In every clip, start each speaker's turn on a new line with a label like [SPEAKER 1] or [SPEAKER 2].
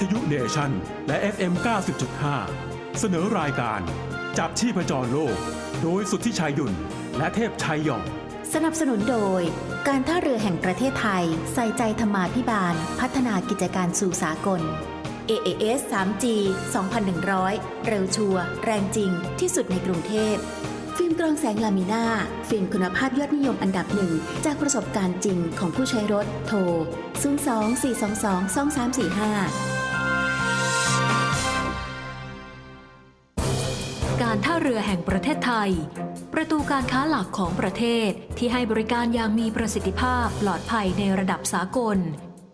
[SPEAKER 1] ทยุเนชั่น และ FM 90.5 เสนอรายการ จับชีพจรโลก โดยสุทธิชัยยุ่น และเทพชัยหยอง
[SPEAKER 2] สนับสนุนโดย การท่าเรือแห่งประเทศไทย ใส่ใจธรรมาภิบาล พัฒนากิจการสู่สากล AAS 3G 2100 เร็วชัวร์แรงจริงที่สุดในกรุงเทพฟิล์มกรองแสงลามิน่า ฟิล์มคุณภาพยอดนิยมอันดับหนึ่ง จากประสบการณ์จริงของผู้ใช้รถโทร 024222345
[SPEAKER 3] เรือแห่งประเทศไทย ประตูการค้าหลักของประเทศที่ให้บริการอย่างมีประสิทธิภาพปลอดภัยในระดับสากล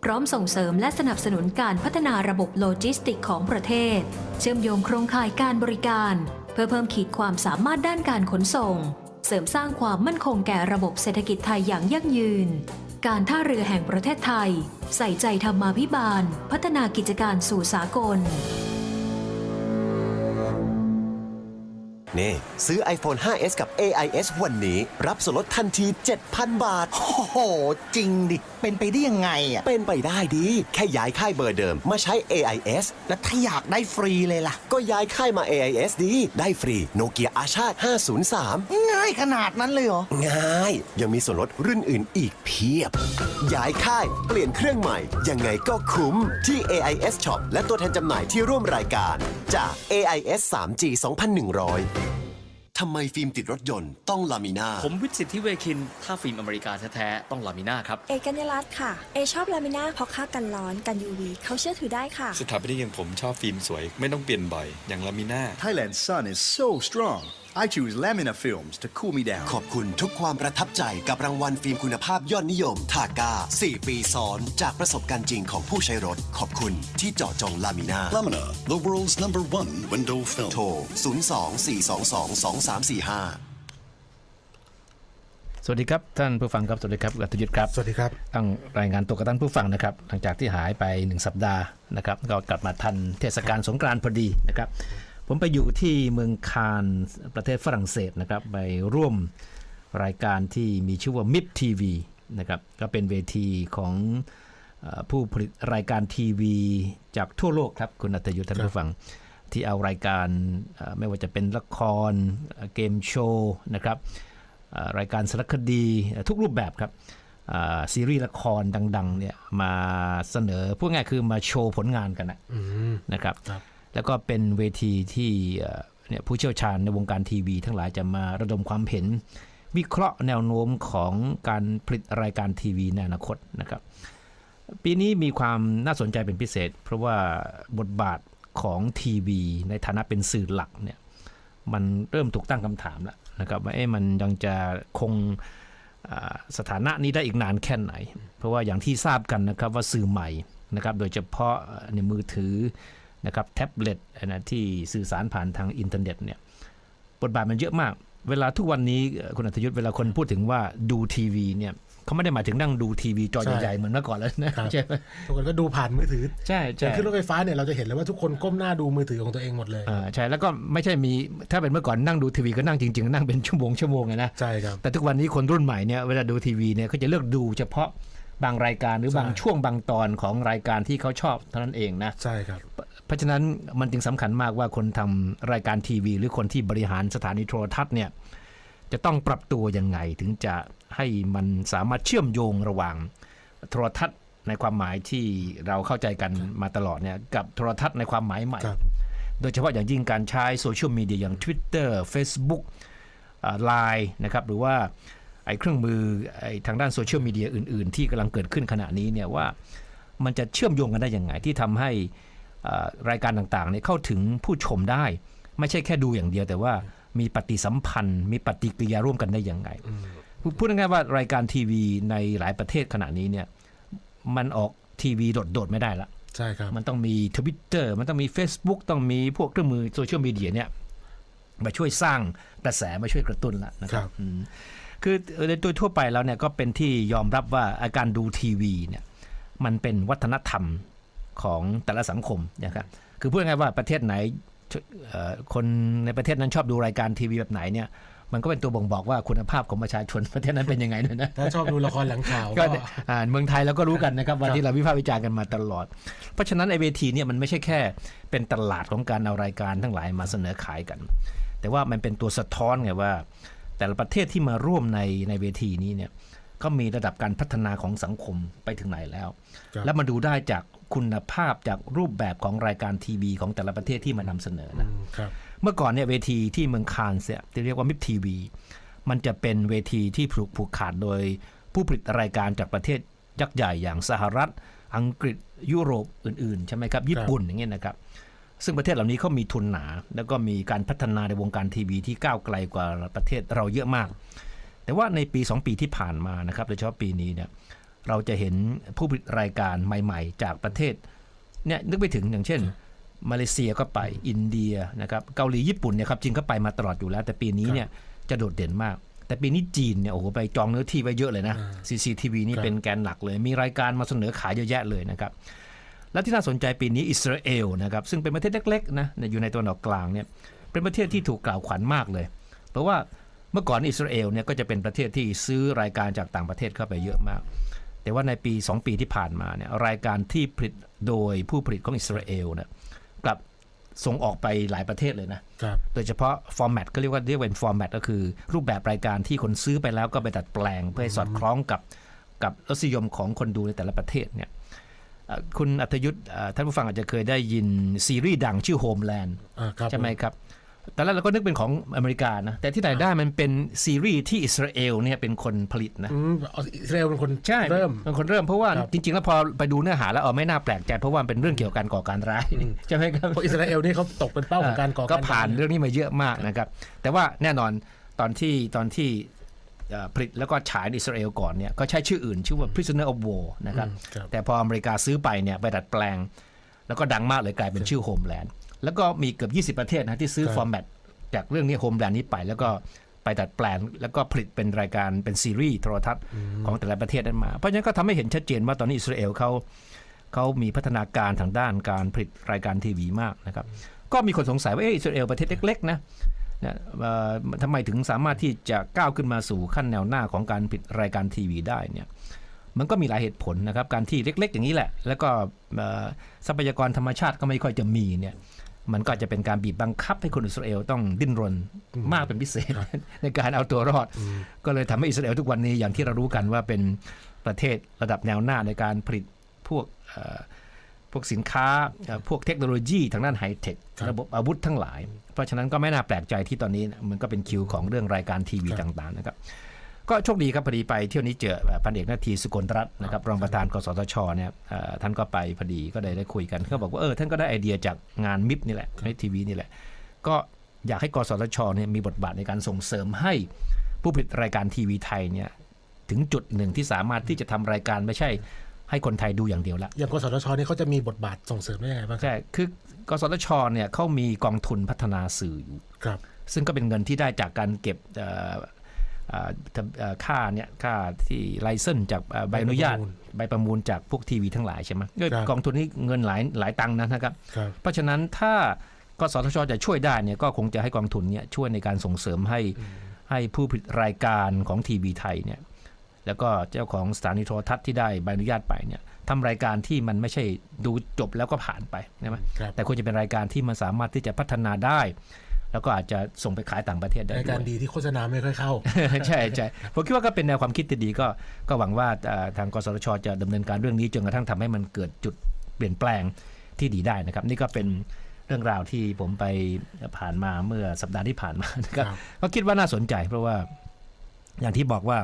[SPEAKER 3] พร้อมส่งเสริมและสนับสนุนการพัฒนาระบบโลจิสติกของประเทศ เชื่อมโยงโครงข่ายการบริการ เพื่อเพิ่มขีดความสามารถด้านการขนส่ง เสริมสร้างความมั่นคงแก่ระบบเศรษฐกิจไทยอย่างยั่งยืน การท่าเรือแห่งประเทศไทย ใส่ใจธรรมาภิบาล พัฒนากิจการสู่สากล
[SPEAKER 4] นี่ซื้อ iPhone 5s กับ AIS วันนี้ รับส่วนลดทันที 7,000 บาท
[SPEAKER 5] โอ้โห จริงดิ เป็นไปได้ยังไงอะ
[SPEAKER 4] เป็นไปได้ดี แค่ย้ายค่ายเบอร์เดิมมาใช้ AIS
[SPEAKER 5] แล้วถ้าอยากได้ฟรีเลยล่ะ
[SPEAKER 4] ก็ย้ายค่ายมา AIS ดี ได้ฟรีโนเกียอาชาติ 503
[SPEAKER 5] ง่ายขนาดนั้นเลยเหรอ
[SPEAKER 4] ง่าย ยังมีส่วนลดรุ่นอื่นอีกเพียบ ย้ายค่ายเปลี่ยนเครื่องใหม่ ยังไงก็คุ้มที่ AIS Shop และตัวแทนจำหน่ายที่ร่วมรายการจาก AIS 3G 2100 ทำไมฟิล์มติดรถยนต์ต้องลามิน่า
[SPEAKER 6] ผมวิทย์สิทธิเวคิน ถ้าฟิล์มอเมริกาแท้ๆ ต้องลามิน่าครับ
[SPEAKER 7] เอกัญญารัตน์ค่ะ เอชอบลามิน่าเพราะค่ากันร้อนกัน UV เขาเชื่อถือได้ค่ะ
[SPEAKER 8] สถาปนิกอย่างผมชอบฟิล์มสวย ไม่ต้องเปลี่ยนบ่อย อย่างลามิน่า
[SPEAKER 9] Thailand's sun is so strong. I choose Lamina Films to cool me down.
[SPEAKER 4] ขอบคุณทุกความประทับใจกับรางวัลฟิล์มคุณภาพยอดนิยมทากา4 ปีซ้อน จากประสบการณ์จริงของผู้ใช้รถ ขอบคุณที่เจาะจงลามิน่า
[SPEAKER 9] Lamina, the world's number one window film.
[SPEAKER 4] โทร 024222345
[SPEAKER 10] สวัสดีครับท่านผู้ฟังครับสวัสดีครับกัตยุทธครับ
[SPEAKER 11] สวัสดีครับ
[SPEAKER 10] ต้องรายงานตัวกับท่านผู้ฟังนะครับ หลังจากที่หายไปหนึ่งสัปดาห์นะครับ ก็กลับมาทันเทศกาลสงกรานต์พอดีนะครับ ผมไปอยู่ที่เมืองคานส์ประเทศฝรั่งเศสนะครับไปร่วมรายการที่มีชื่อว่า MIP TV นะครับก็เป็นเวทีของเอ่อผู้ผลิตรายการทีวี จากทั่วโลกครับ คุณอัตยุทธท่านผู้ฟัง ที่เอารายการเอ่อไม่ว่าจะเป็นละครเอ่อเกมโชว์นะครับเอ่อรายการสารคดีเอ่อทุกรูปแบบครับอ่าซีรีส์ละครดัง ๆ เนี่ยมาเสนอพูดง่ายคือมาโชว์ผลงานกันนะนะครับ แล้วก็เป็นเวทีที่เนี่ยผู้เชี่ยวชาญในวงการทีวี ทั้งหลายจะมาระดมความเห็น วิเคราะห์แนวโน้มของการผลิตรายการทีวีในอนาคตนะครับ ปีนี้มีความน่าสนใจเป็นพิเศษ เพราะว่าบทบาทของทีวี ในฐานะเป็นสื่อหลักเนี่ยมันเริ่มถูกตั้งคำถามแล้วนะครับว่าเอ๊ะมันยังจะคงสถานะนี้ได้อีกนานแค่ไหน เพราะว่าอย่างที่ทราบกันนะครับว่าสื่อใหม่นะครับ โดยเฉพาะในมือถือ นะครับแท็บเล็ตนะที่สื่อสารผ่านทางอินเทอร์เน็ตเนี่ยบทบาทมันเยอะมาก เวลาทุกวันนี้เอ่อคุณอัธยุทธ์เวลาคนพูดถึงว่าดูทีวีเนี่ยเขาไม่ได้หมายถึงนั่งดูทีวีจอ
[SPEAKER 11] ใช่
[SPEAKER 10] ใหญ่ๆเหมือนเมื่อก่อนแล้วนะครับใช่ไหม
[SPEAKER 11] ทุกคนก็ดูผ่านมือถือ
[SPEAKER 10] ใช่
[SPEAKER 11] อ
[SPEAKER 10] ใช่
[SPEAKER 11] ย่างขึ้นรถไฟฟ้าเนี่ยเราจะเห็นเลยว่าทุกคนก้มหน้าดูมือถือของตัวเองหมดเลย
[SPEAKER 10] อ่าใช่แล้วก็ไม่ใช่มีถ้าเป็นเมื่อก่อนนั่งดูทีวีก็นั่งจริงๆนั่งเป็นชั่วโมงชั่วโมงไงนะ
[SPEAKER 11] ใช่ครับ
[SPEAKER 10] แต่ทุกวันนี้คนรุ่นใหม่เนี่ยเวลาดูทีวีเนี่ยเขาจะเลือกดูเฉพาะบางรายการหรือ
[SPEAKER 11] ใช่
[SPEAKER 10] บางช่วงบางตอนของรายการที่เขาชอบเท่านั้นเองนะ
[SPEAKER 11] ใช่ครับ
[SPEAKER 10] เพราะฉะนั้นมันจึงสำคัญมากว่าคนทำรายการทีวี หรือคนที่บริหารสถานีโทรทัศน์เนี่ยจะต้องปรับตัวยังไงถึงจะให้มันสามารถเชื่อมโยงระหว่างโทรทัศน์ในความหมายที่เราเข้าใจกันมาตลอดเนี่ยกับโทรทัศน์ในความหมายใหม่ โดยเฉพาะอย่างยิ่งการใช้โซเชียลมีเดียอย่าง Twitter Facebook ไลน์นะครับหรือว่าไอ้เครื่องมือไอ้ทางด้านโซเชียลมีเดียอื่น ๆ ที่กำลังเกิดขึ้นขณะนี้เนี่ยว่ามันจะเชื่อมโยงกันได้ยังไงที่ทำให้ รายการต่างๆเนี่ยเข้าถึงผู้ชมได้ ไม่ใช่แค่ดูอย่างเดียว แต่ว่ามีปฏิสัมพันธ์ มีปฏิกิริยาร่วมกันได้ยังไง พูดง่ายๆว่ารายการทีวีในหลายประเทศขณะนี้เนี่ยมันออกทีวีโดดๆไม่ได้ละ
[SPEAKER 11] ใช่ครับ
[SPEAKER 10] มันต้องมี Twitter มันต้องมี Facebook ต้องมีพวกเครื่องมือโซเชียลมีเดียเนี่ยมาช่วยสร้างกระแสมาช่วยกระตุ้นละนะค
[SPEAKER 11] ค
[SPEAKER 10] รั
[SPEAKER 11] รั
[SPEAKER 10] บบอืมคือโดยโดยทั่วไปแล้วเนี่ยก็เป็นที่ยอมรับว่าอาการดูทีวีเนี่ยมันเป็นวัฒนธรรม ของแต่ละสังคมนะครับคือพูดง่ายๆว่าประเทศไหนเอ่อคนในประเทศนั้นชอบดูรายการทีวีแบบไหนเนี่ยมันก็เป็นตัวบ่งบอกว่าคุณภาพของประชาชนประเทศนั้นเป็นยังไงด้วยนะ
[SPEAKER 11] ถ้าชอบดูละครหลังข่าว
[SPEAKER 10] ก็
[SPEAKER 11] ก็
[SPEAKER 10] อ่าเมืองไทยเราก็รู้กันนะครับวัน
[SPEAKER 11] ครับ
[SPEAKER 10] ที่เราวิพากษ์วิจารณ์กันมาตลอด เพราะฉะนั้นไอเวทีเนี่ยมันไม่ใช่แค่เป็นตลาดของการเอารายการทั้งหลายมาเสนอขายกัน แต่ว่ามันเป็นตัวสะท้อนไงว่า แต่ละประเทศที่มาร่วมในในเวทีนี้เนี่ย ก็มีระดับการพัฒนาของสังคมไปถึงไหนแล้ว
[SPEAKER 11] ครับ
[SPEAKER 10] แล้วมาดูได้จากคุณภาพจากรูปแบบของรายการทีวีของแต่ละประเทศที่มานำเสนอนะ
[SPEAKER 11] อืมครับ
[SPEAKER 10] เมื่อก่อนเนี่ยเวทีที่เมืองคานส์เนี่ยที่เรียกว่ามิปทีวีมันจะเป็นเวทีที่ผูกผูกขาดโดยผู้ผลิตรายการจากประเทศยักษ์ใหญ่อย่างสหรัฐ อังกฤษยุโรปอื่นๆใช่ไหมครับญี่ปุ่นอย่างเงี้ยนะครับซึ่งประเทศเหล่านี้เขามีทุนหนา แล้วก็มีการพัฒนาในวงการทีวีที่ก้าวไกลกว่าประเทศเราเยอะมาก แต่ว่าในปี 2 ปีที่ผ่านมานะครับโดยเฉพาะปีนี้เนี่ยเราจะเห็นผู้ผลิตรายการใหม่ ๆ จากประเทศเนี่ยนึกไปถึงอย่างเช่น มาเลเซียก็ไปอินเดียนะครับเกาหลีญี่ปุ่นเนี่ยครับจริงก็ไปมาตลอดอยู่แล้ว แต่ปีนี้เนี่ยจะโดดเด่นมาก แต่ปีนี้จีนเนี่ยโอ้โหไปจองเนื้อที่ไว้เยอะเลยนะ
[SPEAKER 11] อ่า
[SPEAKER 10] CCTV นี่
[SPEAKER 11] ครับ
[SPEAKER 10] เป็นแกนหลักเลย มีรายการมาเสนอขายเยอะแยะเลยนะครับและที่น่าสนใจปีนี้อิสราเอลนะครับซึ่งเป็นประเทศเล็กๆนะอยู่ในตะวันออกกลางเนี่ยเป็นประเทศที่ถูกกล่าวขวัญมากเลย เพราะว่า เมื่อก่อนอิสราเอลเนี่ยก็จะเป็นประเทศที่ซื้อรายการจากต่างประเทศเข้าไปเยอะมาก แต่ว่าในปี 2 ปีที่ผ่านมาเนี่ยรายการที่ผลิตโดยผู้ผลิตของอิสราเอลเนี่ยกลับส่งออกไปหลายประเทศเลยนะ
[SPEAKER 11] ครับ
[SPEAKER 10] โดยเฉพาะฟอร์แมตก็เรียกว่าเรียกเป็นฟอร์แมตก็คือ รูปแบบรายการที่คนซื้อไปแล้วก็ไปดัดแปลง เพื่อให้สอดคล้องกับกับรสนิยมของคนดูในแต่ละประเทศเนี่ยเอ่อคุณอัธยุทธ์เอ่อท่านผู้ฟังอาจจะเคยได้ยินซีรีส์ดังชื่อ Homeland
[SPEAKER 11] อ่าครับ
[SPEAKER 10] ใช่ไหมครับ ตอนแรกเราก็นึกเป็นของอเมริกานะ แต่ที่ไหนได้มันเป็นซีรีส์ที่อิสราเอลเนี่ยเป็นคนผลิตนะ
[SPEAKER 11] อืมเอาอิสราเอลเป็นคน
[SPEAKER 10] ใช่
[SPEAKER 11] เริ่ม
[SPEAKER 10] เป็นคนเริ่มเพราะว่า
[SPEAKER 11] ครับ
[SPEAKER 10] จริง ๆ แล้วพอไปดูเนื้อหาแล้วเออไม่น่าแปลกใจเพราะว่ามันเป็นเรื่องเกี่ยวกับการก่อการร้าย
[SPEAKER 11] อืม
[SPEAKER 10] ใช่ไหมครับ
[SPEAKER 11] เพราะอิสราเอลนี่เขาตกเป็นเป้าของการก่อ
[SPEAKER 10] ก็
[SPEAKER 11] การ
[SPEAKER 10] ผ่าน
[SPEAKER 11] ร้ย
[SPEAKER 10] เรื่องนี้มาเยอะมากนะครับ แต่ว่าแน่นอนตอนที่ตอนที่เอ่อผลิตแล้วก็ฉายในอิสราเอลก่อนเนี่ยก็ใช้ชื่ออื่นชื่อว่า prisoner of war นะครับ
[SPEAKER 11] อืมครับ
[SPEAKER 10] แต่พออเมริกาซื้อไปเนี่ยไปดัดแปลง แล้วก็ดังมากเลยกลายเป็นชื่อ Homeland แล้วก็มีเกือบ 20 ประเทศนะที่ซื้อ
[SPEAKER 11] ครับ
[SPEAKER 10] ฟอร์แมตจากเรื่องนี้ Homeland นี้ไปแล้วก็ไปดัดแปลงแล้วก็ผลิตเป็นรายการเป็นซีรีส์โทรทัศน์ของแต่ละประเทศนั้นมา เพราะฉะนั้นก็ทำให้เห็นชัดเจนว่าตอนนี้อิสราเอลเขาเขามีพัฒนาการทางด้านการผลิตรายการทีวีมากนะครับ ก็มีคนสงสัยว่าเอะอิสราเอลประเทศเล็กๆนะเนี่ยเอ่อทำไมถึงสามารถที่จะก้าวขึ้นมาสู่ขั้นแนวหน้าของการผลิตรายการทีวีได้เนี่ย มันก็มีหลายเหตุผลนะครับ การที่เล็ก ๆ อย่างนี้แหละ แล้วก็เอ่อทรัพยากรธรรมชาติก็ไม่ค่อยจะมีเนี่ยมันก็จะเป็นการบีบบังคับให้คนอิสราเอลต้องดิ้นรนมากเป็นพิเศษ ในการเอาตัวรอด ก็เลยทำให้อิสราเอลทุกวันนี้อย่างที่เรารู้กันว่าเป็นประเทศระดับแนวหน้าในการผลิตพวกเอ่อพวกสินค้าเอ่อพวกเทคโนโลยีทางด้านไฮเทค
[SPEAKER 11] ครับ
[SPEAKER 10] ระบบอาวุธทั้งหลาย เพราะฉะนั้นก็ไม่น่าแปลกใจที่ตอนนี้นะมันก็เป็นคิวของเรื่องรายการทีวี
[SPEAKER 11] ครับ
[SPEAKER 10] ต่างๆนะครับ ก็โชคดีครับพอดีไปเที่ยวนี้เจอเอ่อพันเอกนาทีสุกลรัตน์นะครับรองประธานกสทชเนี่ยเอ่อท่านก็ไปพอดีก็ได้ได้คุยกันเขาบอกว่าเออท่านก็ได้ไอเดียจากงานมิปนี่แหละในทีวีนี่แหละ ก็อยากให้กสทชเนี่ยมีบทบาทในการส่งเสริมให้ผู้ผลิตรายการทีวีไทยเนี่ยถึงจุดหนึ่งที่สามารถที่จะทำรายการไม่ใช่ให้คนไทยดูอย่างเดียวละ
[SPEAKER 11] อย่างกสทชนี่เขาจะมีบทบาทส่งเสริมได้ยังไงบ้างครับ
[SPEAKER 10] ใช่ คือกสทชเนี่ยเขามีกองทุนพัฒนาสื่ออยู่
[SPEAKER 11] ครับ
[SPEAKER 10] ซึ่งก็เป็นเงินที่ได้จากการเก็บ เอ่อเอ่อทำเอ่อค่าเนี่ยค่าที่ไลเซนจากเอ่อใบอนุญาต
[SPEAKER 11] ใบประมูล
[SPEAKER 10] ใบประมูลจากพวกทีวีทั้งหลายใช่ไหมก็
[SPEAKER 11] ครับ
[SPEAKER 10] กองทุนนี้เงินหลายหลายตังค์นะครับ
[SPEAKER 11] ครับ
[SPEAKER 10] เพราะฉะนั้นถ้ากสทชจะช่วยได้เนี่ยก็คงจะให้กองทุนเนี่ยช่วยในการส่งเสริมให้ให้ผู้ผลิตรายการของทีวีไทยเนี่ยแล้วก็เจ้าของสถานีโทรทัศน์ที่ได้ใบอนุญาตไปเนี่ยทำรายการที่มันไม่ใช่ดูจบแล้วก็ผ่านไปใช่ไหม
[SPEAKER 11] ครับ
[SPEAKER 10] แต่ควรจะเป็นรายการที่มันสามารถที่จะพัฒนาได้ แล้วก็อาจจะส่งไปขายต่างประเทศได้
[SPEAKER 11] รายการ
[SPEAKER 10] ด้วย
[SPEAKER 11] ดีที่โฆษณาไม่ค่อยเข้า
[SPEAKER 10] ใช่ใช่ผมคิดว่าก็เป็นแนวความคิดที่ดีก็ก็หวังว่าเอ่อทางกสทช จะดำเนินการเรื่องนี้จนกระทั่งทำให้มันเกิดจุดเปลี่ยนแปลงที่ดีได้นะครับ นี่ก็เป็นเรื่องราวที่ผมไปผ่านมาเมื่อสัปดาห์ที่ผ่านมานะครับ
[SPEAKER 11] ครับ
[SPEAKER 10] ก็คิดว่าน่าสนใจ เพราะว่าอย่างที่บอกว่า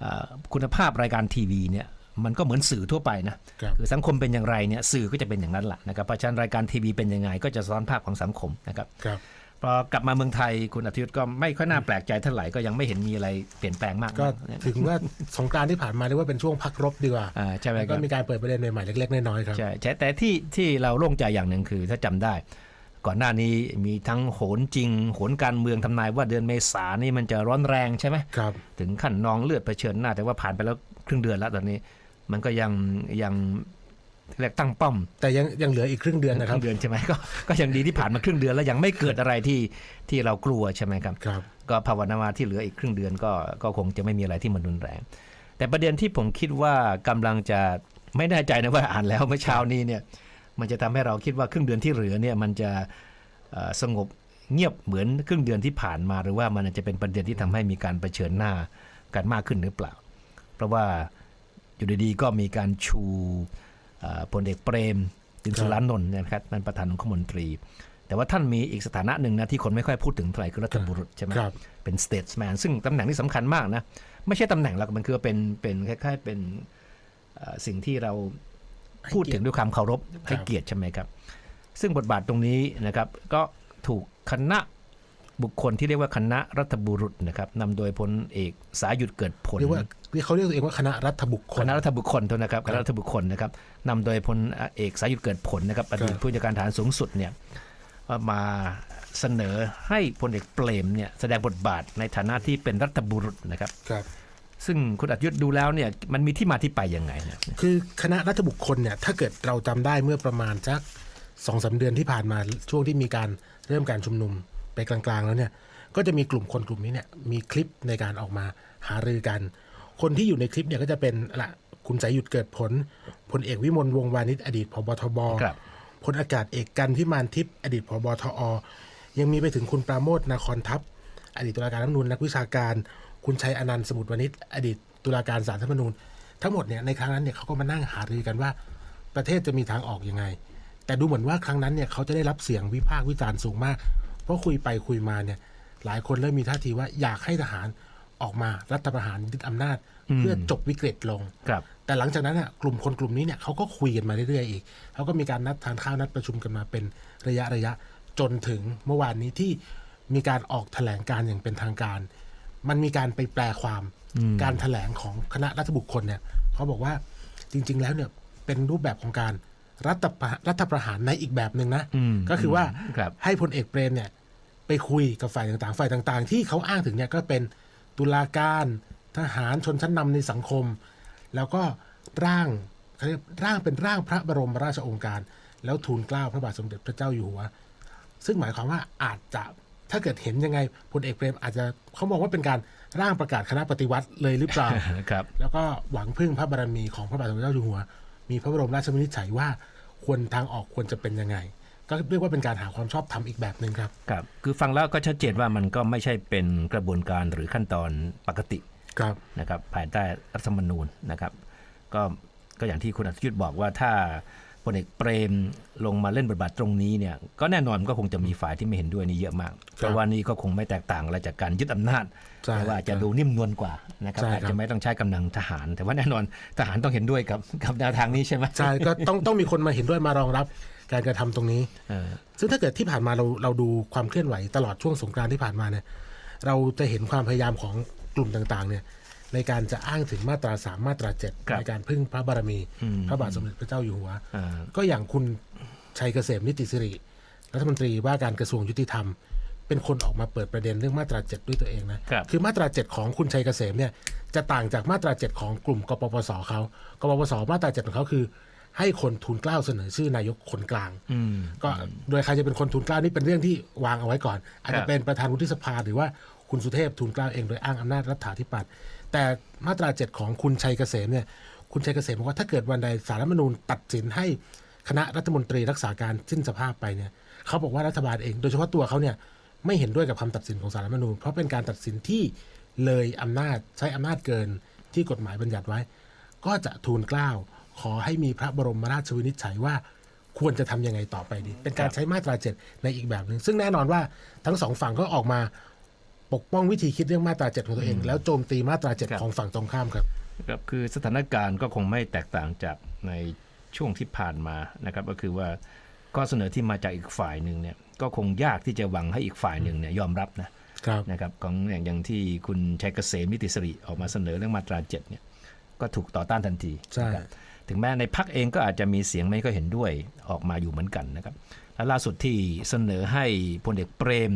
[SPEAKER 10] เอ่อคุณภาพรายการทีวีเนี่ยมันก็เหมือนสื่อทั่วไปนะครับอสังคมเป็นอย่างไรเนี่ยสื่อก็จะเป็นอย่างนั้นแหละนะครับเพราะฉะนั้นรายการทีวีเป็นยังไงก็จะสะท้อนภาพของสังคมนะครับ
[SPEAKER 11] ครับ
[SPEAKER 10] พอกลับมาเมืองไทยคุณอาทิตย์ก็ไม่ค่อยน่าแปลกใจเท่าไหร่ก็ยังไม่เห็นมีอะไรเปลี่ยนแปลงมาก
[SPEAKER 11] ก็
[SPEAKER 10] นัก
[SPEAKER 11] ถึงว่าสงกรานต์ที่ผ่านมาเรียกว่าเป็นช่วงพักรบดีกว่า
[SPEAKER 10] อ่าใช่ไหมค
[SPEAKER 11] ก็
[SPEAKER 10] รับ
[SPEAKER 11] มีการเปิดประเด็นใหม่ๆเล็กๆน้อยๆครับ
[SPEAKER 10] ใช่ใช่แต่ที่ที่เราโล่งใจอย่างหนึ่งคือถ้าจำได้ ก่อนหน้านี้มีทั้งโหนจริง โหนการเมืองทำนายว่าเดือนเมษานี่มันจะร้อนแรงใช่ไหม
[SPEAKER 11] ครับ
[SPEAKER 10] ถึงขั้นนองเลือดเผชิญหน้าแต่ว่าผ่านไปแล้วครึ่งเดือนแล้วตอนนี้ มันก็ยังยัง เรียกตั้งป้อม
[SPEAKER 11] แต่ยังยังเหลืออีกครึ่งเดือนนะ
[SPEAKER 10] ค
[SPEAKER 11] ครับ
[SPEAKER 10] รึ่งเดือนใช่ไหมก็ก็ยังดีที่ผ่านมาครึ่งเดือนแล้วยังไม่เกิดอะไรที่ที่เรากลัวใช่ไหมครับ
[SPEAKER 11] ครับ
[SPEAKER 10] กก็ภาวนาว่าที่เหลืออีกครึ่งเดือนก็ก็คงจะไม่มีอะไรที่มันรุนแรง แต่ประเด็นที่ผมคิดว่ากำลังจะไม่แน่ใจนะว่าอ่านแล้วเมื่อเช้านี้เนี่ยมันจะทำให้เราคิดว่าครึ่งเดือนที่เหลือเนี่ยมันจะเอ่อสงบเงียบเหมือนครึ่งเดือนที่ผ่านมา หรือว่ามันจะเป็นประเด็นที่ทำให้มีการเผชิญหน้ากันมากขึ้นหรือเปล่า เพราะว่าอยู่ดีๆก็มีการชูเอ่อ พลเอกเปรมตินสุรานนท์เนยนะครับนั่นประธานองคมนตรี แต่ว่าท่านมีอีกสถานะหนึ่งนะที่คนไม่ค่อยพูดถึงเท่าไหร่คือรัฐบุรุษใช่ไหม
[SPEAKER 11] ครับ
[SPEAKER 10] เป็น statesman ซึ่งตำแหน่งที่สำคัญมากนะไม่ใช่ตำแหน่งหรอกมันคือเป็นเป็นคล้ายๆเป็นเอ่อสิ่งที่เราพูดถึงด้วยความเคารพให้เกียรติใช่ไหมครับ ซึ่งบทบาทตรงนี้นะครับ ก็ถูกคณะบุคคลที่เรียกว่าคณะรัฐบุรุษนะครับนำโดยพลเอกสายุทธเกิดผล
[SPEAKER 11] เรียกว่า เรียกเขาเรียกตัวเองว่าคณะรัฐบุคค
[SPEAKER 10] ค
[SPEAKER 11] ล
[SPEAKER 10] ณะรัฐบุคคลโทษนะครับคณะรัฐบุคคลนะครับนำโดยพลเอกสายุทธเกิดผลนะครับอดีต
[SPEAKER 11] ครับ
[SPEAKER 10] ผู้จัดการฐานสูงสุดเนี่ยมาเสนอให้พลเอกเปรมเนี่ยแสดงบทบาทในฐานะที่เป็นรัฐบุรุษนะครับ
[SPEAKER 11] ครับ
[SPEAKER 10] ซึ่งคุณอัจยุทธดูแล้วเนี่ยมันมีที่มาที่ไปยังไงเนี่ย
[SPEAKER 11] คือคณะรัฐบุคคลเนี่ยถ้าเกิดเราจำได้เมื่อประมาณสักสองสาเดือนที่ผ่านมาช่วงที่มีการเริ่มการชุมนุมไปกลางๆ แล้วเนี่ยก็จะมีกลุ่มคนกลุ่มนี้เนี่ยมีคลิปในการออกมาหารือกัน คนที่อยู่ในคลิปเนี่ยก็จะเป็นละคุณสายหยุดเกิดผลพลเอกวิมลวงศ์วานิชอดีตพบทบ
[SPEAKER 10] ครับ
[SPEAKER 11] พลอากาศเอกกันพิมานทิพย์อดีตพบทอ ยังมีไปถึงคุณปราโมทนาคอนทัพ อดีตตุลาการรัฐธรรมนูญนักวิชาการ คุณชัยอนันต์สมุทรวณิชอดีตตุลาการศาลรัฐธรรมนูญ ทั้งหมดเนี่ยในครั้งนั้นเนี่ยเขาก็มานั่งหารือกันว่า ประเทศจะมีทางออกยังไง แต่ดูเหมือนว่าครั้งนั้นเนี่ยเขาจะได้รับเสียงวิพากษ์วิจารณ์สูงมาก เพราะคุยไปคุยมาเนี่ยหลายคนเริ่มมีท่าทีว่าอยากให้ทหารออกมารัฐประหารยึดอำนาจ เพื่อจบวิกฤตลง
[SPEAKER 10] ครับ
[SPEAKER 11] แต่หลังจากนั้นอะกลุ่มคนกลุ่มนี้เนี่ยเขาก็คุยกันมาเรื่อยๆอีกเขาก็มีการนัดทานข้าวนัดประชุมกันมาเป็นระยะระยะจนถึงเมื่อวานนี้ที่มีการออกแถลงการอย่างเป็นทางการ มันมีการไปแปลความการแถลงของคณะรัฐบุคคลเนี่ยเขาบอกว่าจริง ๆ แล้วเนี่ยเป็นรูปแบบของการรัฐประรัฐประหารในอีกแบบหนึ่งนะ
[SPEAKER 10] อืม
[SPEAKER 11] ก็คือว่า
[SPEAKER 10] ครับ
[SPEAKER 11] ให้พลเอกเปรมเนี่ย ไปคุยกับฝ่ายต่างๆ ฝ่ายต่าง ๆ ที่เขาอ้างถึงเนี่ยก็เป็นตุลาการ ทหารชนชั้นนำในสังคม แล้วก็ร่างเขาเรียกร่างเป็นร่างพระบรมราชโองการ แล้วทูลเกล้าพระบาทสมเด็จพระเจ้าอยู่หัว ซึ่งหมายความว่าอาจจะถ้าเกิดเห็นยังไงพลเอกเปรมอาจจะเขามองว่าเป็นการร่างประกาศคณะปฏิวัติเลยหรือเปล่า
[SPEAKER 10] ครับ
[SPEAKER 11] แล้วก็หวังพึ่งพระบารมีของพระบาทสมเด็จพระเจ้าอยู่หัว มีพระบรมราชวินิจฉัยว่าควรทางออกควรจะเป็นยังไง ก็เรียกว่าเป็นการหาความชอบธรรมอีกแบบหนึ่งครับ
[SPEAKER 10] ครับ คือฟังแล้วก็ชัดเจนว่ามันก็ไม่ใช่เป็นกระบวนการหรือขั้นตอนปกติ
[SPEAKER 11] ครับ
[SPEAKER 10] นะครับภายใต้รัฐธรรมนูญนะครับก็ก็อย่างที่คุณอัจยุทธบอกว่าถ้าพลเอกเปรมลงมาเล่นบทบาทตรงนี้เนี่ยก็แน่นอนก็คงจะมีฝ่ายที่ไม่เห็นด้วยนี่เยอะมาก เพราะว่านี่ก็คงไม่แตกต่างอะไรจากการยึดอำนาจ
[SPEAKER 11] ใช่
[SPEAKER 10] แต่ว่าจะดูนิ่มนวลกว่านะครับ
[SPEAKER 11] ใช่ครับ
[SPEAKER 10] อาจจะไม่ต้องใช้กำลังทหาร แต่ว่าแน่นอนทหารต้องเห็นด้วยกับกับแนวทางนี้ใช่ไหม
[SPEAKER 11] ใช่ก็ต้องต้องมีคนมาเห็นด้วยมารองรับการกระทำตรงนี้
[SPEAKER 10] เออ
[SPEAKER 11] ซึ่งถ้าเกิดที่ผ่านมาเราเราดูความเคลื่อนไหวตลอดช่วงสงกรานต์ที่ผ่านมาเนี่ยเราจะเห็นความพยายามของ กลุ่มต่างๆเนี่ยในการจะอ้างถึงมาตราสามมาตราเจ็ด
[SPEAKER 10] ครับ
[SPEAKER 11] ในการพึ่งพระบารมี
[SPEAKER 10] อืม
[SPEAKER 11] พระบาทสมเด็จพระเจ้าอยู่หัว
[SPEAKER 10] อ่า
[SPEAKER 11] ก็อย่างคุณชัยเกษมนิติสิริรัฐมนตรีว่าการกระทรวงยุติธรรม เป็นคนออกมาเปิดประเด็นเรื่องมาตราเจ็ดด้วยตัวเองนะครับอมาตราเจ็ดของคุณชัยเกษมเนี่ยจะต่างจากมาตราเจ็ดของกลุ่มกปปสเขากปปสมาตราเจ็ดของเขาคือ ให้คนทูลเกล้าเสนอชื่อนายกคนกลาง
[SPEAKER 10] อืม
[SPEAKER 11] ก็โดยใครจะเป็นคนทูลเกล้านี่เป็นเรื่องที่วางเอาไว้ก่อน อาจ
[SPEAKER 10] ครั
[SPEAKER 11] จะ
[SPEAKER 10] บ
[SPEAKER 11] เป็นประธานวุฒิสภาหรือว่า คุณสุเทพทูลเกล้าเองโดยอ้างอำนาจรัฐาธิปัตย์แต่มาตราเจ็ดของคุณชัยเกษมเนี่ยคุณชัยเกษมบอกว่าถ้าเกิดวันใดสารรัฐธรรมนูญตัดสินให้คณะรัฐมนตรีรักษาการสิ้นสภาพไปเนี่ยเขาบอกว่ารัฐบาลเอง โดยเฉพาะตัวเขาเนี่ยไม่เห็นด้วยกับคำตัดสินของสารรัฐธรรมนูญเพราะเป็นการตัดสินที่เลยอำนาจใช้อำนาจเกินที่กฎหมายบัญญัติไว้ ก็จะทูลเกล้าขอให้มีพระบรมราชวินิจฉัยว่าควรจะทำยังไงต่อไปดี เป็นการใช้มาตราเจ็ดในอีกแบบหนึ่งซึ่งแน่นอนว่าทั้งสองฝั่งก็ออกมา ปกป้องวิธีคิดเรื่องมาตราเจ็ดของตัวเอง แล้วโจมตีมาตราเจ็ด
[SPEAKER 10] ครับ
[SPEAKER 11] ของฝั่งตรงข้ามครับ
[SPEAKER 10] ครับคือสถานการณ์ก็คงไม่แตกต่างจากในช่วงที่ผ่านมานะครับก็คือว่าข้อเสนอที่มาจากอีกฝ่ายหนึ่งเนี่ยก็คงยากที่จะหวังให้อีกฝ่ายหนึ่งเนี่ยยอมรับนะครับ นะครับของอย่างอย่างที่คุณชัยเกษมนิติสิริออกมาเสนอเรื่องมาตราเจ็ดเนี่ยก็ถูกต่อต้านทันที
[SPEAKER 11] ใช่
[SPEAKER 10] นะครับถึงแม้ในพักเองก็อาจจะมีเสียงไม่ก็เห็นด้วยออกมาอยู่เหมือนกันนะครับและล่าสุดที่เสนอให้พลเอกเปรม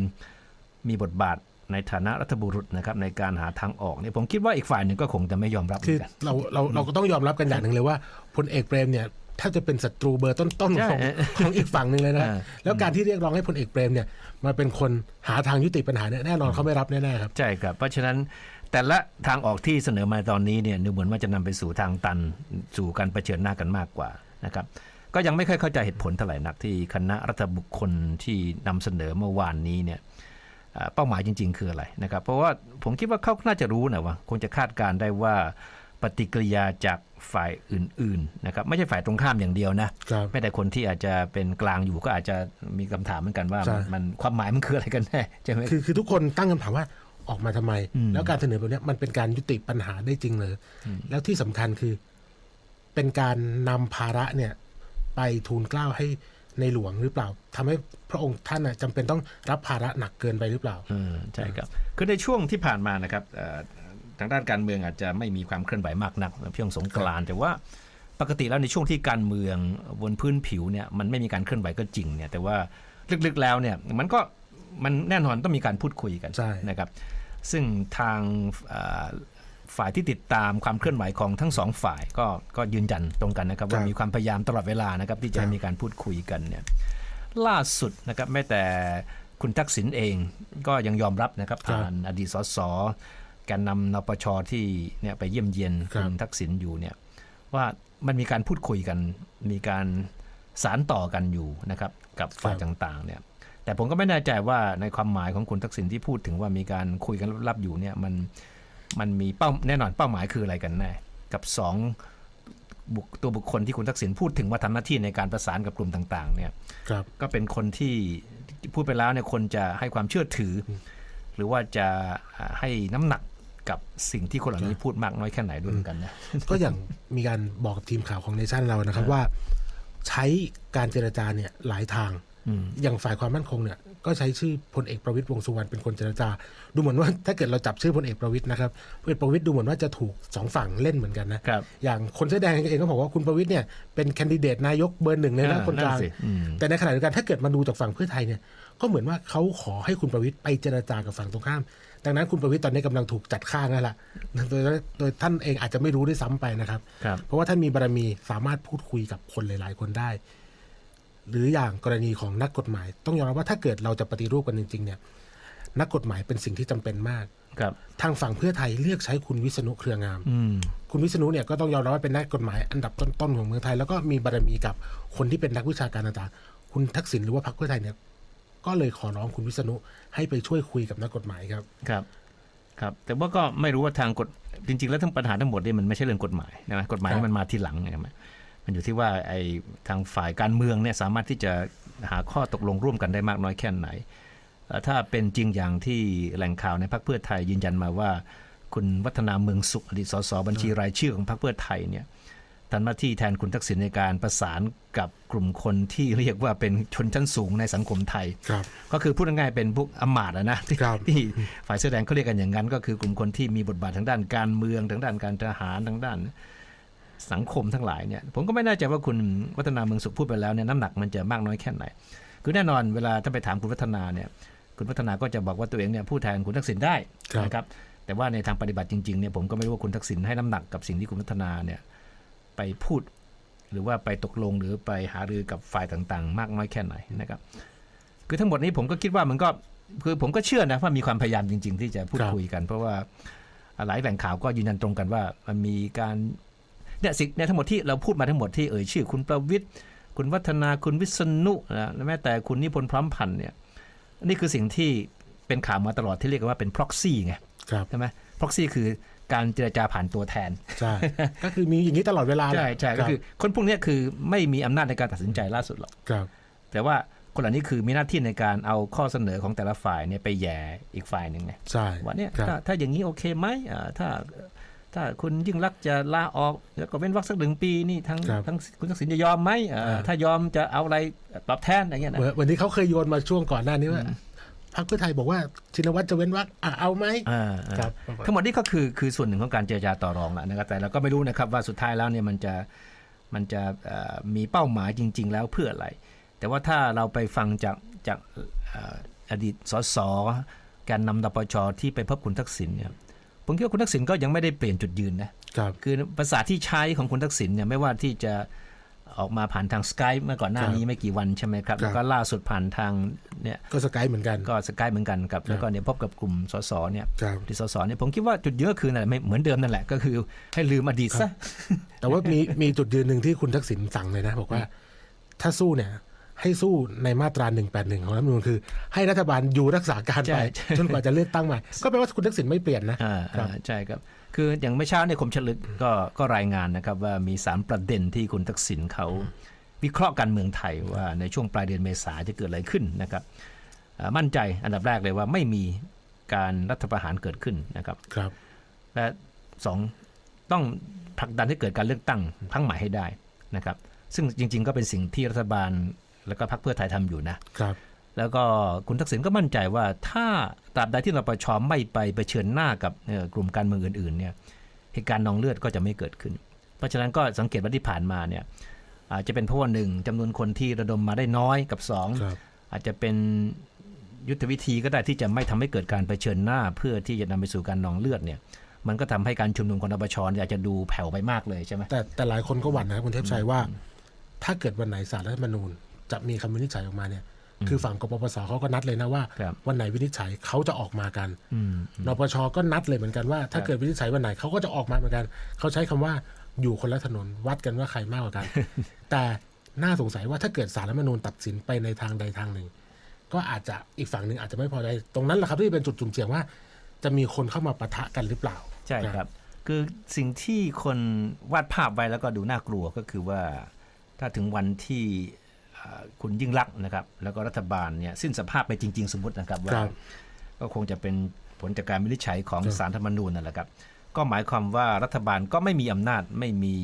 [SPEAKER 10] มีบทบาท ในฐานะรัฐบุรุษนะครับในการหาทางออกเนี่ยผมคิดว่าอีกฝ่ายหนึ่งก็คงจะไม่ยอมรับเหมื
[SPEAKER 11] คือ
[SPEAKER 10] อนกัน
[SPEAKER 11] เราเราเราก็ต้องยอมรับกันอย่างหนึ่งเลยว่าพลเอกเปรมเนี่ยแทบจะเป็นศัตรูเบอร์ต้นๆของ
[SPEAKER 10] ใช่
[SPEAKER 11] ของอีกฝั่งหนึ่งเลยนะ
[SPEAKER 10] อ่า
[SPEAKER 11] แล้วการที่เรียกร้องให้พลเอกเปรมเนี่ยมาเป็นคนหาทางยุติปัญหาเนี่ยแน่นอนเขาไม่รับแน่ๆครับ
[SPEAKER 10] ใช่ครับ เพราะฉะนั้นแต่ละทางออกที่เสนอมาตอนนี้เนี่ยดูเหมือนว่าจะนำไปสู่ทางตันสู่การเผชิญหน้ากันมากกว่านะครับก็ยังไม่ค่อยเข้าใจเหตุผลเท่าไหร่นักที่คณะรัฐบุคคลที่นำเสนอเมื่อวานนี้เนี่ย เอ่อเป้าหมายจริง ๆ คืออะไรนะครับ เพราะว่าผมคิดว่าเขาน่าจะรู้นะว่าคงจะคาดการณ์ได้ว่าปฏิกิริยาจากฝ่ายอื่นๆนะครับไม่ใช่ฝ่ายตรงข้ามอย่างเดียวนะครับไม่แต่คนที่อาจจะเป็นกลางอยู่ก็อาจจะมีคำถามเหมือนกันว่า
[SPEAKER 11] ใช่
[SPEAKER 10] มันมันความหมายมันคืออะไรกันแน่ใช่ไหม
[SPEAKER 11] คือคือทุกคนตั้งคำถามว่าออกมาทำไม
[SPEAKER 10] อืม
[SPEAKER 11] แล้วการเสนอแบบเนี้ยมันเป็นการยุติปัญหาได้จริงเลยแล้วที่สำคัญคือเป็นการนำภาระเนี่ยไปทูลเกล้าให้ ในหลวงหรือเปล่าทำให้พระองค์ท่านน่ะจำเป็นต้องรับภาระหนักเกินไปหรือเปล่า
[SPEAKER 10] อืมใช่ครับคือในช่วงที่ผ่านมานะครับเอ่อทางด้านการเมืองอาจจะไม่มีความเคลื่อนไหวมากนักเพียงสงกรานต์แต่ว่าปกติแล้วในช่วงที่การเมืองบนพื้นผิวเนี่ยมันไม่มีการเคลื่อนไหวก็จริงเนี่ยแต่ว่าลึกๆแล้วเนี่ยมันก็มันแน่นอนต้องมีการพูดคุยกัน
[SPEAKER 11] ใช่
[SPEAKER 10] นะครับ ซึ่งทางเอ่อ ฝ่ายที่ติดตามความเคลื่อนไหวของทั้งสองฝ่ายก็ก็ยืนยันตรงกันนะครับว่ามีความพยายามตลอดเวลานะครับที่จะให้มีการพูดคุยกันเนี่ยล่าสุดนะครับแม้แต่คุณทักษิณเองก็ยังยอมรับนะครับ
[SPEAKER 11] ครับ
[SPEAKER 10] ผ่านอดีตสสแกนนำนปชที่เนี่ยไปเยี่ยมเยียน
[SPEAKER 11] ครับ
[SPEAKER 10] คุณทักษิณอยู่เนี่ยว่ามันมีการพูดคุยกันมีการสารต่อกันอยู่นะครับกับฝ่ายต่างๆเนี่ยแต่ผมก็ไม่แน่ใจว่าในความหมายของคุณทักษิณที่พูดถึงว่ามีการคุยกันลับๆอยู่เนี่ยมัน มันมีเป้าแน่นอนเป้าหมายคืออะไรกันแน่กับสองบุคตัวบุคคลที่คุณทักษิณพูดถึงว่าทำหน้าที่ในการประสานกับกลุ่มต่างๆเนี่ย
[SPEAKER 11] ครับ
[SPEAKER 10] ก็เป็นคนที่พูดไปแล้วเนี่ยคนจะให้ความเชื่อถืออหรือว่าจะอ่าให้น้ำหนักกับสิ่งที่คนเหล่านี้พูดมากน้อยแค่ไหนด้วยเหมือนกันนะ
[SPEAKER 11] ก็อย่างมีการบอกกับทีมข่าวของเนชั่นเรานะครับว่า ใช้การเจรจาเนี่ยหลายทาง
[SPEAKER 10] อืม
[SPEAKER 11] อย่างฝ่ายความมั่นคงเนี่ยก็ใช้ชื่อพลเอกประวิตยวงษ์สุวรรณเป็นคนเจรจา ดูเหมือนว่าถ้าเกิดเราจับชื่อพลเอกประวิตยนะครับพลเอกประวิตยดูเหมือนว่าจะถูกสองฝั่งเล่นเหมือนกันนะครับอย่างคนเสื้อแดงเองก็บอกว่าคุณประวิตยเนี่ยเป็นแคนดิเดตนายกเบอร์หนึ่งเลยนะ
[SPEAKER 10] อ่า
[SPEAKER 11] คนกลาง
[SPEAKER 10] นั่นสิอืม
[SPEAKER 11] แต่ในขณะเดียวกันถ้าเกิดมาดูจากฝั่งเพื่อไทยเนี่ยก็เหมือนว่าเขาขอให้คุณประวิตยไปเจรจากับฝั่งตรงข้าม ดังนั้นคุณประวิตยตอนนี้กำลังถูกจัดข้างนั่นแหละโดยโดยท่านเองอาจจะไม่รู้ด้วยซ้ำไปนะครับ
[SPEAKER 10] ครับ
[SPEAKER 11] เพราะว่าท่านมีบารมีสามารถพูดคุยกับคนหลาย ๆ คนได้ หรืออย่างกรณีของนักกฎหมาย ต้องยอมรับว่าถ้าเกิดเราจะปฏิรูปกันจริง ๆ เนี่ย นักกฎหมายเป็นสิ่งที่จำเป็นมาก
[SPEAKER 10] ครับ
[SPEAKER 11] ทางฝั่งเพื่อไทยเลือกใช้คุณวิษณุเครืองาม
[SPEAKER 10] อืม
[SPEAKER 11] คุณวิษณุเนี่ยก็ต้องยอมรับว่าเป็นนักกฎหมายอันดับต้นๆของเมืองไทย แล้วก็มีบารมีกับคนที่เป็นนักวิชาการต่างๆคุณทักษิณหรือว่าพรรคเพื่อไทยเนี่ย ก็เลยขอร้องคุณวิษณุให้ไปช่วยคุยกับนักกฎหมายครับ
[SPEAKER 10] ครับ ครับ แต่ว่าก็ไม่รู้ว่าทางกฎจริง ๆ แล้วทั้งปัญหาทั้งหมดเนี่ยมันไม่ใช่เรื่องกฎหมายนะกฎหมาย
[SPEAKER 11] ครับ
[SPEAKER 10] นี่มันมาทีหลังนะครับ มันอยู่ที่ว่าไอ้ทางฝ่ายการเมืองเนี่ยสามารถที่จะหาข้อตกลงร่วมกันได้มากน้อยแค่ไหน ถ้าเป็นจริงอย่างที่แหล่งข่าวในพรรคเพื่อไทยยืนยันมาว่า คุณวัฒนาเมืองสุขอดีตสสบัญชีรายชื่อของพรรคเพื่อไทยเนี่ยทำหน้าที่แทนคุณทักษิณในการประสานกับกลุ่มคนที่เรียกว่าเป็นชนชั้นสูงในสังคมไทย
[SPEAKER 11] ครับ
[SPEAKER 10] ก็คือพูดง่ายๆเป็นพวกอำมาตย์อะนะทที่ฝ่ายเสื้อแดงเขาเรียกกันอย่างนั้น ก็คือกลุ่มคนที่มีบทบาททางด้านการเมืองทางด้านการทหารทางด้าน สังคมทั้งหลายเนี่ยผมก็ไม่แน่ใจว่าคุณวัฒนาเมืองสุขพูดไปแล้วเนี่ยน้ำหนักมันจะมากน้อยแค่ไหน คือแน่นอนเวลาถ้าไปถามคุณวัฒนาเนี่ยคุณวัฒนาก็จะบอกว่าตัวเองเนี่ยพูดแทนคุณทักษิณได้
[SPEAKER 11] ครับ
[SPEAKER 10] นะครับแต่ว่าในทางปฏิบัติจริงๆเนี่ยผมก็ไม่รู้ว่าคุณทักษิณให้น้ำหนักกับสิ่งที่คุณวัฒนาเนี่ยไปพูด หรือว่าไปตกลงหรือไปหารือกับฝ่ายต่างๆ มากน้อยแค่ไหนนะครับคือทั้งหมดนี้ผมก็คิดว่ามันก็คือผมก็เชื่อนะว่ามีความพยายามจริง ๆ ที่จะพูด
[SPEAKER 11] ครับ
[SPEAKER 10] คุยกัน เพราะว่าหลายแหล่งข่าวก็ยืนยันตรงกันว่ามันมีการ เนี่ยสิ่งเนี่ยทั้งหมดที่เราพูดมาทั้งหมดที่เอ่ยชื่อ คุณประวิทย์คุณวัฒนาคุณวิษณุนะและแม้แต่คุณนิพนธ์พร้อมพันธ์เนี่ยนี่คือสิ่งที่เป็นข่าวมาตลอดที่เรียกกันว่าเป็น proxy ไง
[SPEAKER 11] ครับ
[SPEAKER 10] ใช่ไหม proxy คือการเจรจาผ่านตัวแทน
[SPEAKER 11] ใช่ก็คือมีอย่างนี้ตลอดเวลา
[SPEAKER 10] ใช่ใช่
[SPEAKER 11] ค
[SPEAKER 10] ก็
[SPEAKER 11] รับ
[SPEAKER 10] คือคนพวกเนี้ยคือไม่มีอำนาจในการตัดสินใจล่าสุดหรอก
[SPEAKER 11] ครับ
[SPEAKER 10] แต่ว่าคนเหล่านี้คือมีหน้าที่ในการเอาข้อเสนอของแต่ละฝ่ายเนี่ยไปแย่อีกฝ่ายหนึ่งไง
[SPEAKER 11] ใช่
[SPEAKER 10] ว่าเนี่ย
[SPEAKER 11] ครับ
[SPEAKER 10] ถ้าถ้าอย่างนี้โอเคไหมอ่าถ้า ถ้าคุณยิ่งรักษณ์จะลาออกแล้วก็เว้นวรรคสักหนึ่งปีนี่ทั้ง
[SPEAKER 11] ครับ
[SPEAKER 10] ทั้งคุณทักษิณจะยอมไหมอ่า
[SPEAKER 11] อ่า
[SPEAKER 10] ถ้ายอมจะเอาอะไรตอบแทนอะไรเงี้ยนะ
[SPEAKER 11] เหมือนวันนี้เขาเคยโยนมาช่วงก่อนหน้านี้ว่าพรรคเพื่อไทยบอกว่าชินวัตรจะเว้นวรรคอะเอาไหม
[SPEAKER 10] อ่าอ่า
[SPEAKER 11] ครับ
[SPEAKER 10] ทั้งหมดนี้ก็คือคือส่วนหนึ่งของการเจรจาต่อรองแหละนะครับแต่เราก็ไม่รู้นะครับว่าสุดท้ายแล้วเนี่ยมันจะมันจะเอ่อมีเป้าหมายจริง ๆ แล้วเพื่ออะไร แต่ว่าถ้าเราไปฟังจากจากเอ่ออดีตสสแกนนำดปชที่ไปพบคุณทักษิณเนี่ย ผมคิดว่าคุณทักษิณก็ยังไม่ได้เปลี่ยนจุดยืนนะครับคือภาษาที่ใช้ของคุณทักษิณเนี่ยไม่ว่าที่จะออกมาผ่านทางสกายเมื่อก่อนหน้า
[SPEAKER 11] ครับ
[SPEAKER 10] นี้ไม่กี่วันใช่ไหมครับ
[SPEAKER 11] ครับ
[SPEAKER 10] แล้วก็ล่าสุดผ่านทางเนี่ย
[SPEAKER 11] ก็สกายเหมือนกัน
[SPEAKER 10] ก็สกายเหมือนกันกับ
[SPEAKER 11] ครับ
[SPEAKER 10] แล้วก็เนี่ยพบกับกลุ่มสสเนี่ย
[SPEAKER 11] ครับ
[SPEAKER 10] ที่สสเนี่ยผมคิดว่าจุดเยอะคือนั่นแหละไม่เหมือนเดิมนั่นแหละ ก็คือให้ลืมอดีตซะ
[SPEAKER 11] แต่ว่ามีมีจุดยืนหนึ่งที่คุณทักษิณสั่งเลยนะ บอกว่าถ้าสู้เนี่ย ให้สู้ในมาตรา 181 ของรัฐธรรมนูญคือ ให้รัฐบาลอยู่รักษาการ
[SPEAKER 10] ใช่
[SPEAKER 11] ไป
[SPEAKER 10] ใช่
[SPEAKER 11] จนกว่าจะเลือกตั้งใหม่ ก็แปลว่าคุณทักษิณไม่เปลี่ยนนะ
[SPEAKER 10] อ่า
[SPEAKER 11] ครับ
[SPEAKER 10] อ่าใช่ครับ คืออย่างเมื่อเช้าเนี่ยคมฉลึกก็ก็รายงานนะครับว่ามี3ประเด็นที่คุณทักษิณเขาวิเคราะห์การเมืองไทยว่าในช่วงปลายเดือนเมษาจะเกิดอะไรขึ้นนะครับอ่ามั่นใจอันดับแรกเลยว่าไม่มีการรัฐประหารเกิดขึ้นนะครับ
[SPEAKER 11] ครับ
[SPEAKER 10] และสองต้องผลักดันให้เกิดการเลือกตั้งครั้งใหม่ให้ได้นะครับ ซึ่งจริง ๆ ก็เป็นสิ่งที่รัฐบาล แล้วก็พรรคเพื่อไทยทำอยู่นะ
[SPEAKER 11] ครับ
[SPEAKER 10] แล้วก็คุณทักษิณก็มั่นใจว่าถ้าตราบใดที่เราประชอไม่ไปเผชิญหน้ากับเอ่อกลุ่มการเมืองอื่นๆเนี่ยเหตุการณ์นองเลือดก็จะไม่เกิดขึ้น เพราะฉะนั้นก็สังเกตว่าที่ผ่านมาเนี่ยอาจจะเป็นเพราะว่าหนึ่งจำนวนคนที่ระดมมาได้น้อยกับสอง
[SPEAKER 11] ครับ
[SPEAKER 10] อาจจะเป็นยุทธวิธีก็ได้ที่จะไม่ทำให้เกิดการเผชิญหน้า เพื่อที่จะนำไปสู่การนองเลือดเนี่ยมันก็ทำให้การชุมนุมของนปชเนี่ยอาจจะดูแผ่วไปมากเลยใช่ไหม
[SPEAKER 11] แต่แต่หลายคนก็หวั่นนะครับคุณเทพชัยว่า ถ้าเกิดวันไหนสารรัฐธรรมนูญ จะมีคำวินิจฉัยออกมาเนี่ย คือฝั่งกปปสเขาก็นัดเลยนะว่า
[SPEAKER 10] ครับ
[SPEAKER 11] วันไหนวินิจฉัยเขาจะออกมากัน
[SPEAKER 10] อืม
[SPEAKER 11] นปชก็นัดเลยเหมือนกันว่า ถ้าเกิดวินิจฉัยวันไหนเขาก็จะออกมาเหมือนกันเขาใช้คำว่าอยู่คนละถนนวัดกันว่าใครมากกว่ากัน แต่น่าสงสัยว่าถ้าเกิดสารรัฐธรรมนูญตัดสินไปในทางใดทางหนึ่ง ก็อาจจะอีกฝั่งหนึ่งอาจจะไม่พอใจตรงนั้นแหละครับที่เป็นจุดจุ่มเสี่ยงว่า จะมีคนเข้ามาปะทะกันหรือเปล่า
[SPEAKER 10] ใช่ครับ คือสิ่งที่คนวาดภาพไว้แล้วก็ดูน่ากลัวก็คือว่า ถ้าถึงวันที่เอ่อ คุณยิ่งรักษณ์นะครับ แล้วก็รัฐบาลเนี่ยสิ้นสภาพไปจริง ๆ สมมตินะครับว่า
[SPEAKER 11] ครับ
[SPEAKER 10] ก็คงจะเป็นผลจากการวินิจฉัยของ
[SPEAKER 11] ครับ
[SPEAKER 10] สารธรรมนูญนั่นแหละครับ ก็หมายความว่ารัฐบาลก็ไม่มีอำนาจไม่มี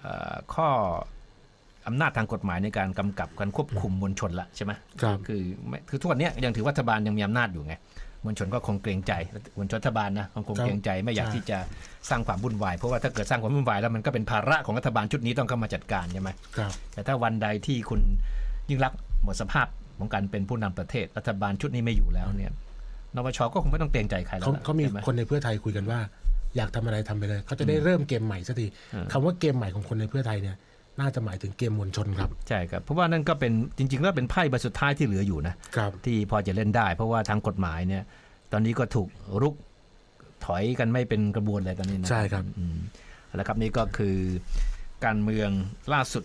[SPEAKER 10] เอ่อข้ออำนาจทางกฎหมายในการกำกับการควบคุมมวลชนละใช่ไหม
[SPEAKER 11] ครับ
[SPEAKER 10] คือไม่คือทุกวันเนี้ยยังถือว่ารัฐบาลยังมีอำนาจอยู่ไง มวลชนก็คงเกรงใจมวลชนรัฐบาลนะคงคง
[SPEAKER 11] ครับ
[SPEAKER 10] เกรงใจไม่อยาก
[SPEAKER 11] ใช่
[SPEAKER 10] ที่จะสร้างความวุ่นวาย เพราะว่าถ้าเกิดสร้างความวุ่นวายแล้วมันก็เป็นภาระของรัฐบาลชุดนี้ต้องเข้ามาจัดการใช่ไหม
[SPEAKER 11] ครับ
[SPEAKER 10] แต่ถ้าวันใดที่คุณยิ่งรักษณ์หมดสภาพของการเป็นผู้นำประเทศรัฐบาลชุดนี้ไม่อยู่แล้วเนี่ยนปชก็คงไม่ต้องเกรงใจใครแล้ว
[SPEAKER 11] เขา
[SPEAKER 10] ล่ะ
[SPEAKER 11] เขามี
[SPEAKER 10] ใช่ไห
[SPEAKER 11] คนในเพื่อไทยคุยกันว่า อยากทำอะไรทำไปเลยเขาจะได้เริ่มเกมใหม่สักที
[SPEAKER 10] อืม
[SPEAKER 11] คำว่าเกมใหม่ของคนในเพื่อไทยเนี่ย น่าจะหมายถึงเกมมวลชนครับ
[SPEAKER 10] ใช่ครับ เพราะว่านั่นก็เป็นจริงๆแล้วเป็นไพ่ใบสุดท้ายที่เหลืออยู่นะครับที่พอจะเล่นได้ เพราะว่าทางกฎหมายเนี่ยตอนนี้ก็ถูกรุกถอยกันไม่เป็นกระบวนเลยตอนนี้นะ
[SPEAKER 11] ใช่ครับ
[SPEAKER 10] อืมแล้วครับนี่ก็คือการเมืองล่าสุด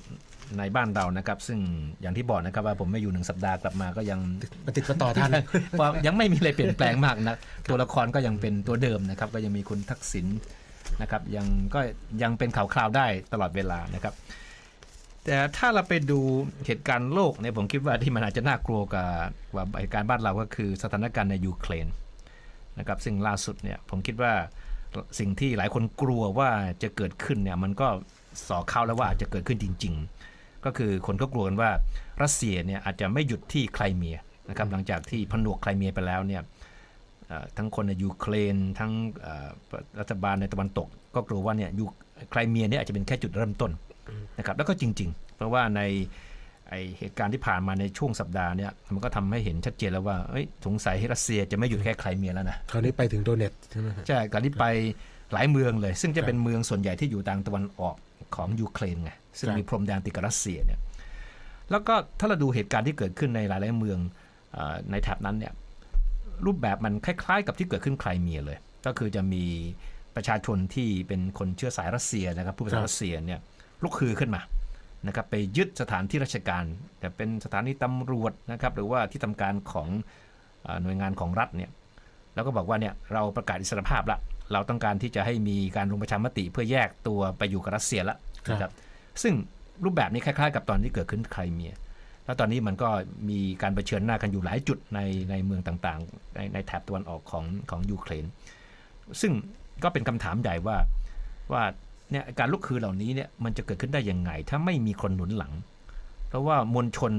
[SPEAKER 10] ในบ้านเรานะครับ ซึ่งอย่างที่บอกนะครับว่าผมไม่อยู่หนึ่งสัปดาห์กลับมาก็ยัง
[SPEAKER 11] ปฏิดประต่อท่าน
[SPEAKER 10] เพราะยังไม่มีอะไรเปลี่ยนแปลงมากนะตัวละครก็ยังเป็นตัวเดิมนะครับ ก็ยังมีคุณทักษิณนะครับ ยังก็ยังเป็นข่าวคราวได้ตลอดเวลานะครับ แต่ถ้าเราไปดูเหตุการณ์โลกเนี่ยผมคิดว่าที่มันอาจจะน่ากลัวกว่ากว่าเหตุการณ์บ้านเราก็คือสถานการณ์ในยูเครนนะครับซึ่งล่าสุดเนี่ยผมคิดว่าสิ่งที่หลายคนกลัวว่าจะเกิดขึ้นเนี่ยมันก็สอเข้าแล้วว่าจะเกิดขึ้นจริง ๆ ก็คือคนก็กลัวกันว่ารัสเซียเนี่ยอาจจะไม่หยุดที่ไครเมียนะครับหลังจากที่ผนวกไครเมียไปแล้วเนี่ยทั้งคนในยูเครนทั้งรัฐบาลในตะวันตก ก็กลัวว่าเนี่ยยูไครเมียเนี่ยอาจจะเป็นแค่จุดเริ่มต้น นะครับแล้วก็จริง ๆ เพราะว่าในไอเหตุการณ์ที่ผ่านมาในช่วงสัปดาห์เนี่ยมันก็ทำให้เห็นชัดเจนแล้วว่าเอ้ยสงสัยรัสเซียจะไม่หยุดแค่ไครเมียแล้วนะ
[SPEAKER 11] คราวนี้ไปถึงโดเนตใช่ไหมฮะ
[SPEAKER 10] ใช่การที่ไปหลายเมืองเลย ซึ่งจะ
[SPEAKER 11] ครับ
[SPEAKER 10] เป็นเมืองส่วนใหญ่ที่อยู่ทางตะวันออกของยูเครนไงซึ่ง
[SPEAKER 11] ครับ
[SPEAKER 10] มีพรมแดนติดกับรัสเซียเนี่ยแล้วก็ถ้าเราดูเหตุการณ์ที่เกิดขึ้นในหลายๆเมืองเออในแถบนั้นเนี่ยรูปแบบมันคล้าย ๆ กับที่เกิดขึ้นไครเมียเลย ก็คือจะมีประชาชนที่เป็นคนเชื้อสายรัสเซียนะครับผู้เป็น
[SPEAKER 11] ครับ
[SPEAKER 10] รัสเซียเนี่ย ลุกฮือขึ้นมานะครับไปยึดสถานที่ราชการแต่เป็นสถานีตำรวจนะครับหรือว่าที่ทำการของเออหน่วยงานของรัฐเนี่ยแล้วก็บอกว่าเนี่ยเราประกาศอิสรภาพละเราต้องการที่จะให้มีการลงประชามติเพื่อแยกตัวไปอยู่กับรัสเซียละนะครับซึ่งรูปแบบนี้คล้ายๆ กับตอนที่เกิดขึ้นไครเมีย แล้วตอนนี้มันก็มีการเผชิญหน้ากันอยู่หลายจุดในในเมืองต่างๆ ในในแถบตะวันออกของของยูเครน ซึ่งก็เป็นคำถามใหญ่ว่าว่า เนี่ยการลุกคือเหล่านี้เนี่ยมันจะเกิดขึ้นได้ยังไง ถ้าไม่มีคนหนุนหลัง เพราะว่ามวลชน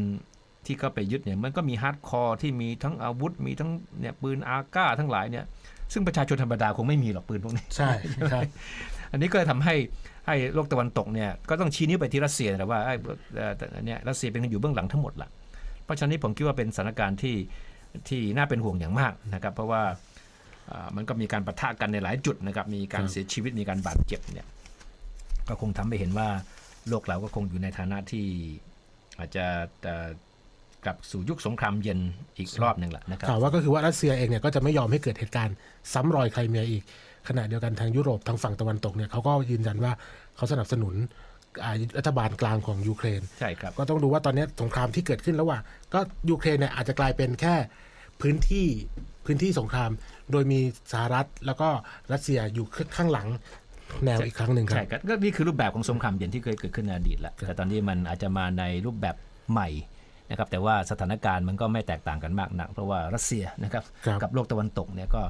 [SPEAKER 10] ที่เข้าไปยึดเนี่ยมันก็มีฮาร์ดคอร์ที่มีทั้งอาวุธมีทั้งเนี่ยปืนอาก้าทั้งหลายเนี่ยซึ่งประชาชนธรรมดาคงไม่มีหรอกปืนพวกนี้
[SPEAKER 11] ใช่ครับ
[SPEAKER 10] อันนี้ก็เลยทำให้ให้โลกตะวันตกเนี่ยก็ต้องชี้นิ้วไปที่รัสเซียแต่ว่าไอ้เอ่อเนี่ยรัสเซียเป็นคนอยู่เบื้องหลังทั้งหมดละเพราะฉะนั้นผมคิดว่าเป็นสถานการณ์ที่ที่น่าเป็นห่วงอย่างมากนะครับ เพราะว่าอ่ามันก็มีการปะทะกันในหลายจุดนะครับมีการ
[SPEAKER 11] ครับ
[SPEAKER 10] เสียชีวิตมีการบาดเจ็บเนี่ย ก็คงทำให้เห็นว่าโลกเราก็คงอยู่ในฐานะที่อาจจะเอ่อกลับสู่ยุคสงครามเย็นอีกรอบหนึ่งแหละนะครับ
[SPEAKER 11] ข่าวว่าก็คือว่ารัสเซียเองเนี่ยก็จะไม่ยอมให้เกิดเหตุการณ์ซ้ำรอยไครเมียอีกขณะเดียวกันทางยุโรปทางฝั่งตะวันตกเนี่ยเขาก็ยืนยันว่าเขาสนับสนุนอ่ารัฐบาลกลางของยูเครน
[SPEAKER 10] ใช่ครับ
[SPEAKER 11] ก็ต้องดูว่าตอนนี้สงครามที่เกิดขึ้นระหว่างก็ยูเครนเนี่ยอาจจะกลายเป็นแค่พื้นที่พื้นที่สงคราม โดยมีสหรัฐแล้วก็รัสเซียอยู่ข้างหลัง แนวอีกครั้งหนึ่งครั
[SPEAKER 10] ใช่
[SPEAKER 11] บ
[SPEAKER 10] ครับก็นี่คือรูปแบบของสงครามเย็นที่เคยเกิดขึ้นในอดีตแล้ว
[SPEAKER 11] ครับ
[SPEAKER 10] แต่ตอนนี้มันอาจจะมาในรูปแบบใหม่นะครับแต่ว่าสถานการณ์มันก็ไม่แตกต่างกันมากนัก เพราะว่ารัสเซียนะครับ
[SPEAKER 11] ครับ
[SPEAKER 10] กับโลกตะวันตกเนี่ยก็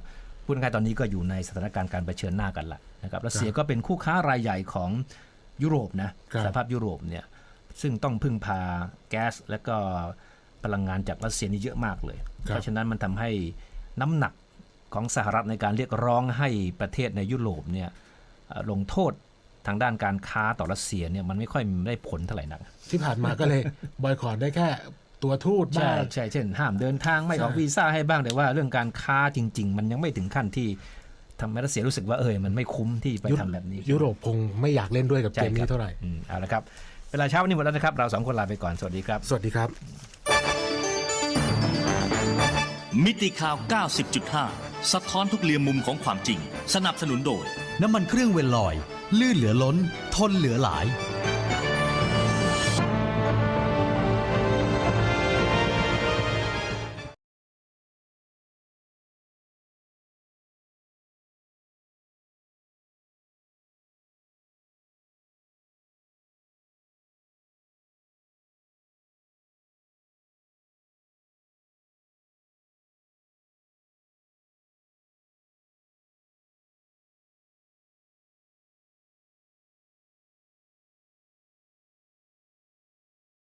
[SPEAKER 10] พูดง่ายๆตอนนี้ก็อยู่ในสถานการณ์การเผชิญหน้ากันละนะครับรัสเซียก็เป็นคู่ค้ารายใหญ่ของยุโรปนะครับสหภาพยุโรปเนี่ยซึ่งต้องพึ่งพาแก๊สและก็พลังงานจากรัสเซียนี่เยอะมากเลย
[SPEAKER 11] ครับ
[SPEAKER 10] เพราะฉะนั้นมันทำให้น้ำหนักของสหรัฐในการเรียกร้องให้ประเทศในยุโรปเนี่ยเอ่อ ลงโทษทางด้านการค้าต่อรัสเซียเนี่ยมันไม่ค่อยได้ผลเท่าไหร่นัก
[SPEAKER 11] ที่ผ่านมาก็เลยบอยคอรได้แค่ตัวทูต
[SPEAKER 10] ใช่
[SPEAKER 11] บ้าง
[SPEAKER 10] ใช่เช่น ห้ามเดินทางไม่ออก
[SPEAKER 11] ใช่
[SPEAKER 10] วีซ่าให้บ้างแต่ว่าเรื่องการค้าจริง ๆ มันยังไม่ถึงขั้นที่ทำให้รัสเซียรู้สึกว่าเออมันไม่คุ้มที่ไปทำแบบนี้
[SPEAKER 11] ยุโรปคงไม่อยากเล่นด้วยกับเก
[SPEAKER 10] ใช่
[SPEAKER 11] ม
[SPEAKER 10] ค
[SPEAKER 11] นี้
[SPEAKER 10] บ
[SPEAKER 11] เท่าไหร่
[SPEAKER 10] อืมเอาละครับเวลาเช้าวันนี้หมดแล้วนะครับ เราสองคนลาไปก่อนสวัสดีครับ
[SPEAKER 11] สวัสดีครับ
[SPEAKER 12] มิติข่าว 90.5 สะท้อนทุกเหลี่ยมมุมของความจริง สนับสนุนโดย
[SPEAKER 13] น้ำมันเครื่องเวลลอย ลื่นเหลือล้น ทนเหลือหลาย